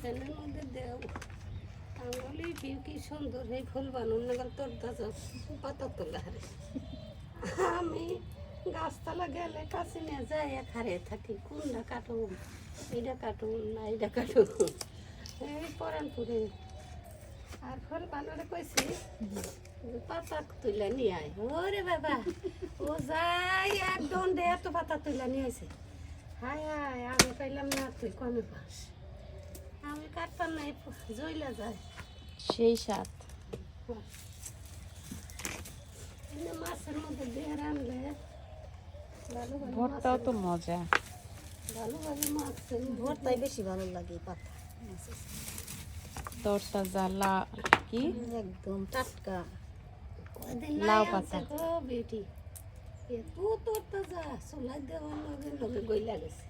ফ্যানের মধ্যে দেও। আঙুলি ভিউ কি সুন্দর, এই ফুল বানুন নাগাল তোর পাতা তোলা আমি গাছতলা গেলে কাছে নিয়ে যাই খারে থাকি। কোনটা কাটুন এইটা কাটুন না এইটা কাটুন এই পরানপুরে। আর ফল বানরে কইছি, পাতা তুলে নিয়ে আয়। ওরে বাবা, ও যাই, এক দণ্ডে এত পাতা তুলে নিয়ে আসে হায় হায়, আমি পাইলাম না, তুই কমে পাস। আমি কাটতাম না জইলা যায়। সেই সাত মাছের মধ্যে দিয়ে রানলে ভর্তাও তো মজা। ভালো ভালো মাছের ভর্তাই বেশি ভালো লাগে পাতা। তরতা জ্বালা কি? একদম টাটকা। লাউ পাতা। বেটি। এ তু তোর তো যা চুলাই দেওয়ার লগে লগে গইলা গেছে।